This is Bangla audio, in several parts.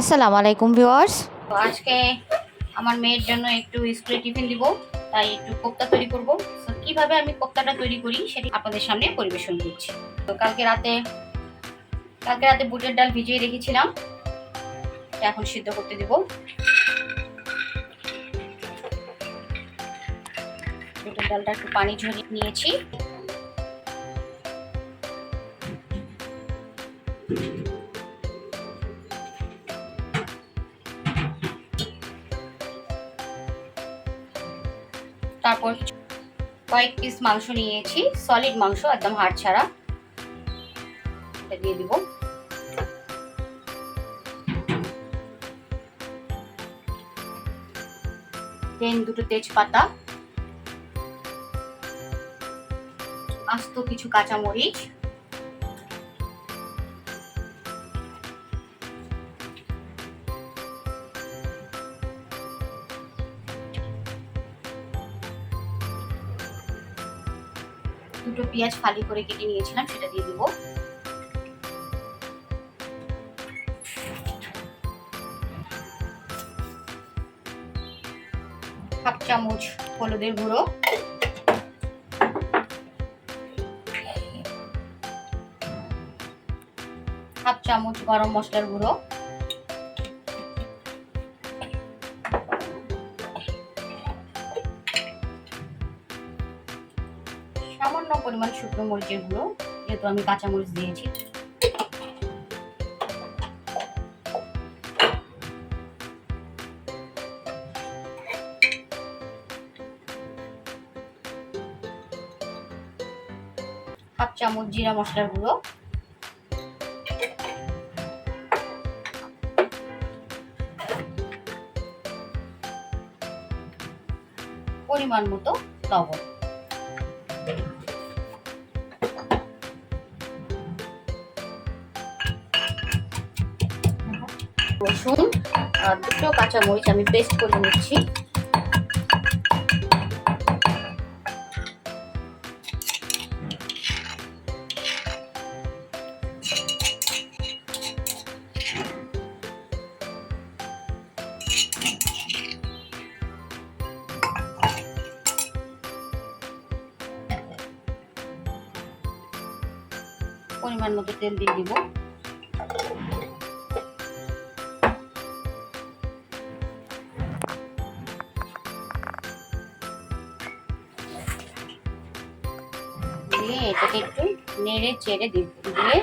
আসসালামু আলাইকুম ভিউয়ার্স। তো আজকে আমার মেয়ের জন্য একটু স্কুলে টিফিন দিব, তাই একটু কোপ্তা তৈরি করব। তো কীভাবে আমি কোপ্তাটা তৈরি করি সেটি আপনাদের সামনে পরিবেশন করছি। তো কালকে রাতে কালকে রাতে বুটের ডাল ভিজিয়ে রেখেছিলাম এখন সিদ্ধ করতে দিব। বুটের ডালটা একটু পানি ঝরিয়ে নিয়েছি। তারপর কয়েক পিস মাংস নিয়েছি সলিড মাংস, একদম হাড় ছাড়া। দিয়ে দিব। দেন দুটো তেজপাতা, আস্ত কিছু কাঁচামরিচ পেঁয়াজ ফালি করে কেটে নিয়েছিলাম, সেটা দিয়ে দিব। হাফ চামচ হলুদের গুঁড়ো। হাফ চামচ গরম মশলার গুঁড়ো। সামান্য পরিমাণ শুকনো মরিচের গুঁড়ো, যেহেতু আমি কাঁচা মরিচ দিয়েছি। হাফ চামচ জিরা মশলার গুঁড়ো। পরিমাণ মতো লবণ। রসুন আর দুটো কাঁচা মরিচ আমি পেস্ট করে নিচ্ছি। পরিমাণ মতো তেল দিয়ে দিব। একটু নেড়ে চেড়ে দিয়ে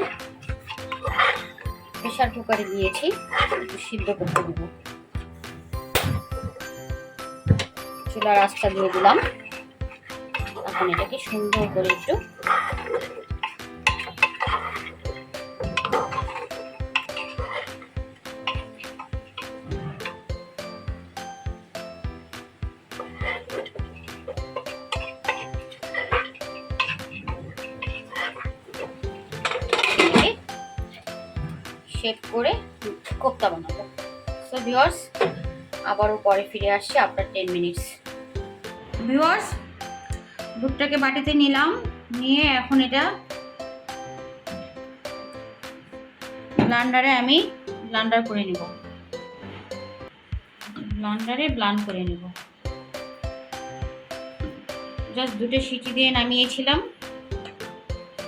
প্রেশার কুকারে দিয়েছি সিদ্ধ করতে দিব। চুলার আঁচটা দিয়ে দিলাম। এখন এটাকে সুন্দর করে একটু শেপ করে কোপ্তা বানাবো। সো ভিউয়ার্স আবারও পরে ফিরে আসছি আফটার টেন মিনিটস ভিউয়ার্স দুধটাকে বাটিতে নিলাম, নিয়ে এখন এটা ব্লান্ডারে আমি ব্লান্ডার করে নিব। ব্লান্ডারে ব্লান্ড করে নিব। জাস্ট দুটো সিটি দিয়ে নামিয়েছিলাম।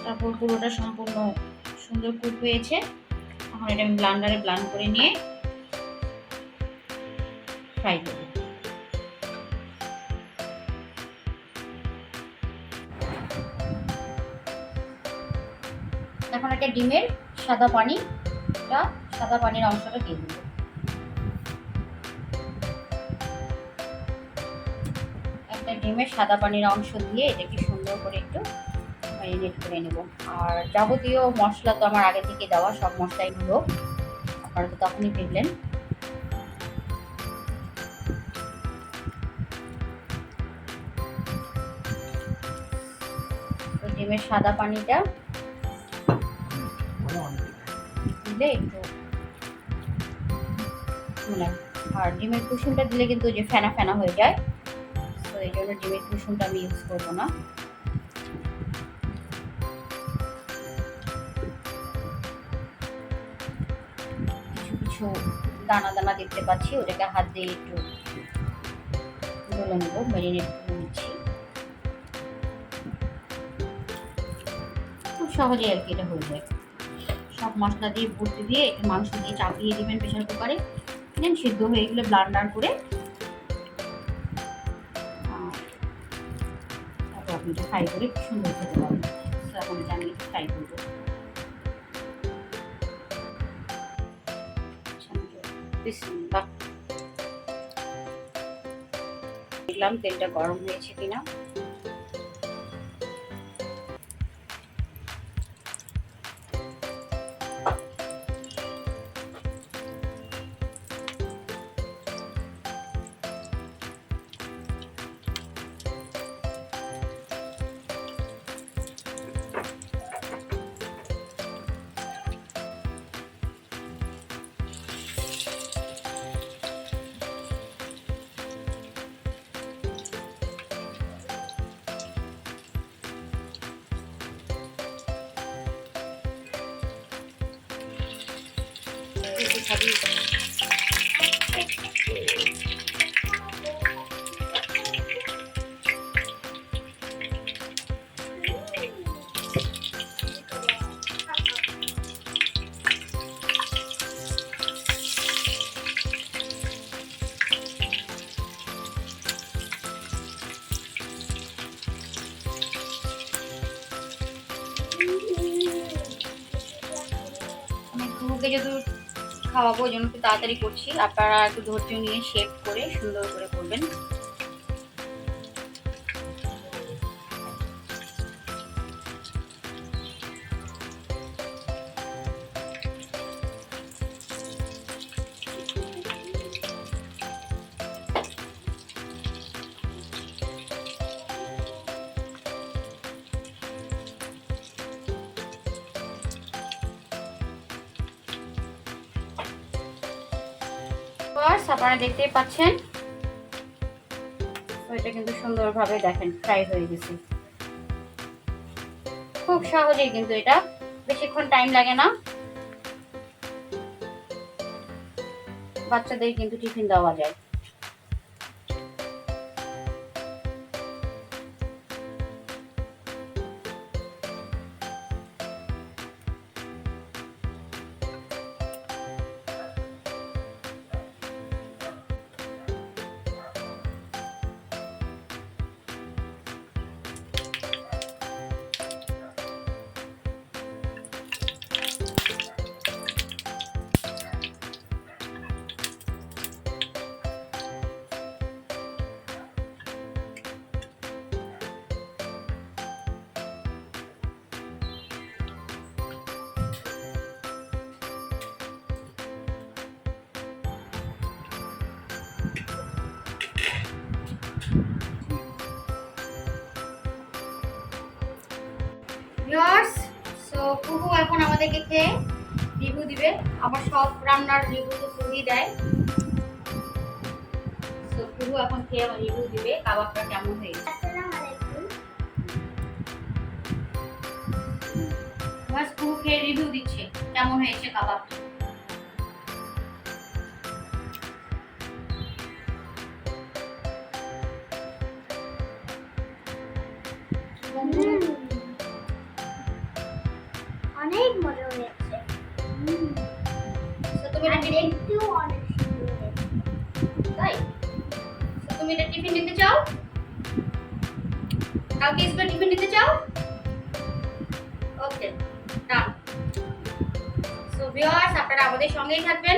তারপর পুরোটা সম্পূর্ণ সুন্দর কুক হয়েছে। এখন এটা আমি ব্লান্ডারে ব্লান্ড করে নিয়ে ফ্রাই করব। এখন একটা ডিমের সাদা পানি পানিটা, সাদা পানির অংশটা দিয়ে দেবো। একটা ডিমের সাদা পানির অংশ দিয়ে এটাকে সুন্দর করে একটু ম্যারিনেট করে নেব। আর যাবতীয় মশলা তো আমার আগে থেকে দেওয়া, সব মশলাই হলো আপনারা তো তখনই দেখলেন ডিমের সাদা পানিটা দিলে একটু মানে আর ডিমের কুসুমটা দিলে কিন্তু যে ফেনা ফেনা হয়ে যায়। তো এই জন্য ডিমের কুসুমটা আমি ইউজ করব না। কিছু দানা দানা দেখতে পাচ্ছি, ওটাকে হাত দিয়ে একটু গুলে নেব ম্যারিনেট করে নিচ্ছি। খুব সহজেই আর কি এটা হয়ে যায়। সব মশলা দিয়ে ভর্তি দিয়ে একটু মাংস দিয়ে চাপিয়ে দিবেন প্রেশার কুকারে দেন সিদ্ধ হয়ে গেলে ব্লান্ডার করে তারপর আপনি এটা ফ্রাই করে সুন্দর খেতে পারবেন এখন এটা আমি ফ্রাই করব। বিসমিল্লাহ। দেখলাম তেলটা গরম হয়েছে কিনা একটু খাওয়াবো, ওই জন্য একটু তাড়াতাড়ি করছি। আপনারা একটু ধৈর্য নিয়ে শেপ করে সুন্দর করে করবেন। বাস আপনারা দেখতেই পাচ্ছেন। এটা কিন্তু সুন্দরভাবে দেখেন ফ্রাই হয়ে গেছে। খুব সহজেই কিন্তু এটা, বেশিক্ষণ টাইম লাগে না। বাচ্চাদের কিন্তু টিফিন দেওয়া যায়। কুহু এখন আমাদেরকে খেয়ে রিভিউ দিবে। আবার সব রান্নার রিভিউ তো কুহুই দেয়। সো কুহু এখন খেয়ে আমার রিভিউ দিবে কাবাবটা কেমন হয়েছে। ভিউয়ার্স কুহু খেয়ে রিভিউ দিচ্ছে কেমন হয়েছে কাবাবটা? অনেক তুমি এটা টিফিন নিতে চাও? কালকে স্কুলে টিফিন নিতে চাও? ওকে ডান সো ভিউয়ার্স আপনারা আমাদের সঙ্গেই থাকবেন।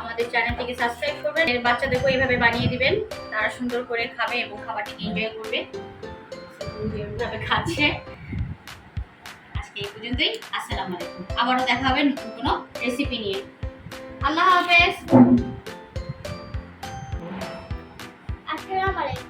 আমাদের চ্যানেলটিকে সাবস্ক্রাইব করবেন। এর বাচ্চাদেরকে এইভাবে বানিয়ে দিবেন? তারা সুন্দর করে খাবে এবং খাবারটিকে এনজয় করবে। যেভাবে খাচ্ছে। আজকে এই পর্যন্তই। আসসালামু আলাইকুম। আবারও দেখা হবে নতুন কোনো রেসিপি নিয়ে। আল্লাহ হাফেজ। cámara